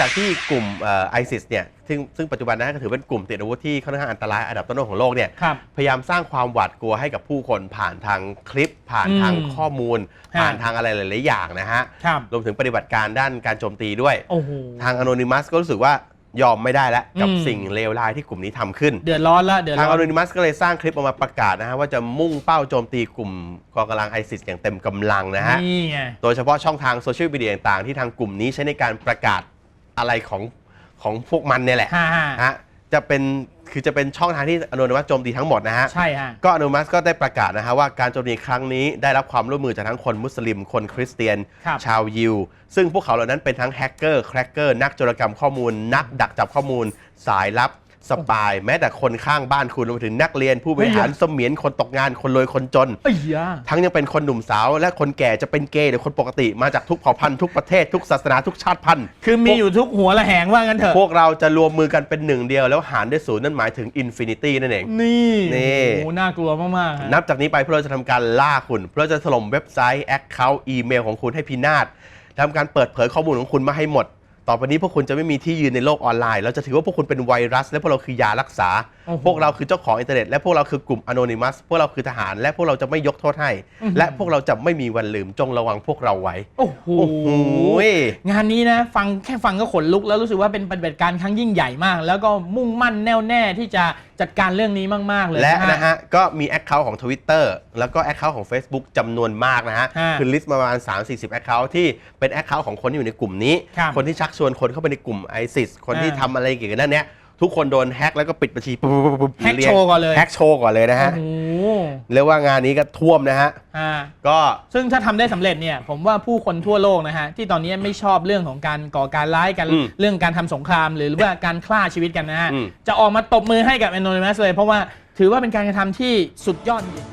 จากที่กลุ่มไอซิสเนี่ยซึ่งซึ่งปัจจุบันนะก็ถือเป็นกลุ่มติดอาวุธที่ค่อนข้างอันตรายอันดับต้นๆของโลกเนี่ยครับพยายามสร้างความหวาดกลัวให้กับผู้คนผ่านทางคลิป ผ่านอืมทางข้อมูล ฮะ ผ่านทางอะไรหลายๆอย่างนะฮะครับรวมถึงปฏิบัติการด้านการโจมตีด้วย โอ้โห ทาง Anonymous ก็รู้สึกว่ายอมไม่ได้แล้วกับอืม สิ่งเลวร้ายที่กลุ่มนี้ทำขึ้น เดือดร้อนละเดือดทางร้อน Anonymous ก็เลยสร้างคลิปออกมาประกาศนะฮะว่าจะมุ่งเป้าโจมตีกลุ่มกองกำลังไอซิสอย่างเต็มกำลังนะฮะ นี่ไง โดยเฉพาะช่องทางโซเชียลมีเดียต่างๆ ที่ทางกลุ่มนี้ใช้ในการประกาศ อะไรของของพวกมันเนี่ยแหละฮ่าฮ่าฮะจะเป็นคือจะเป็นช่องทางที่อ n น y m o u s โจมตีทั้งหมดนะฮะ ใช่ฮะ ก็อ n น y m o u s ก็ได้ประกาศนะฮะว่าการโจมตีครั้งนี้ได้รับความร่วมมือจากทั้งคนมุสลิม คนคริสเตียน ครับ ชาวยิว ซึ่งพวกเขาเหล่านั้นเป็นทั้งแฮกเกอร์แครกเกอร์ นักโจรกรรมข้อมูล นักดักจับข้อมูล สายลับ สปาย แม้แต่คนข้างบ้านคุณรวมไปถึงนักเรียนผู้บริหารเสมียนคนตกงานคนรวยคนจนเอ้ยยาทั้งยังเป็นคนหนุ่มสาว และคนแก่จะเป็นเกย์หรือคนปกติมาจากทุกเผ่าพันธุ์ทุกประเทศทุกศาสนาทุกชาติพันธุ์ คือมีอยู่ทุกหัวละแหงว่างั้นเถอะ พวกเราจะรวมมือกันเป็นหนึ่งเดียวแล้วหารด้วยศูนย์นั่นหมายถึงอินฟินิตี้นั่นเอง นี่นี่ โอ้โหน่ากลัวมากๆฮะนับจากนี้ไปพวกเราจะทำการล่าคุณเพื่อจะถล่มเว็บไซต์แอคเคาท์อีเมลของคุณให้พินาศทำการเปิดเผยข้อมูลของคุณมาให้หมด ต่อไปนี้พวกคุณจะไม่มีที่ยืนในโลกออนไลน์ เราจะถือว่าพวกคุณเป็นไวรัส และพวกเราคือยารักษา โอ้โห พวกเราคือเจ้าของอินเทอร์เน็ต และพวกเราคือกลุ่ม Anonymous พวกเราคือทหาร และพวกเราจะไม่ยกโทษให้ และพวกเราจะไม่มีวันลืมจงระวังพวกเราไว้ โอ้โห โอ้โห งานนี้นะฟังแค่ฟังก็ขนลุกแล้วรู้สึกว่าเป็นปฏิบัติการครั้งยิ่งใหญ่มาก แล้วก็มุ่งมั่นแน่วแน่ที่จะจัดการเรื่องนี้มาก ๆ เลยและนะนะฮะ ฮะ ก็มีแอคเคาท์ของ Twitter แล้วก็แอคเคาท์ของ Facebook จำนวนมากนะฮะ ฮะคือลิสต์มาประมาณ 3-40แอคเคาท์ที่เป็นแอคเคาท์ของคนที่อยู่ในกลุ่มนี้ ครับ คนที่ชักชวนคนเข้าไปในกลุ่ม ISIS คนที่อ่า ทำอะไรเกี่ยวกับด้านเนี้ยทุกคนโดนแฮกแล้วก็ปิดบัญชีปุ๊บปุ๊บปุ๊บแฮ็กโชว์ก่อนเลยแฮกโชว์ก่อนเลยนะฮะโอ้โหเรียกว่างานนี้ก็ท่วมนะฮะอ่า ก็ ซึ่งถ้าทำได้สำเร็จเนี่ยผมว่าผู้คนทั่วโลกนะฮะที่ตอนนี้ไม่ชอบเรื่องของการก่อการร้ายกันอืมเรื่องการทำสงคราม หรือว่าการฆ่าชีวิตกันนะฮะอืม จะออกมาตบมือให้กับ Anonymous เลย เพราะว่าถือว่าเป็นการกระทำที่สุดยอดจริง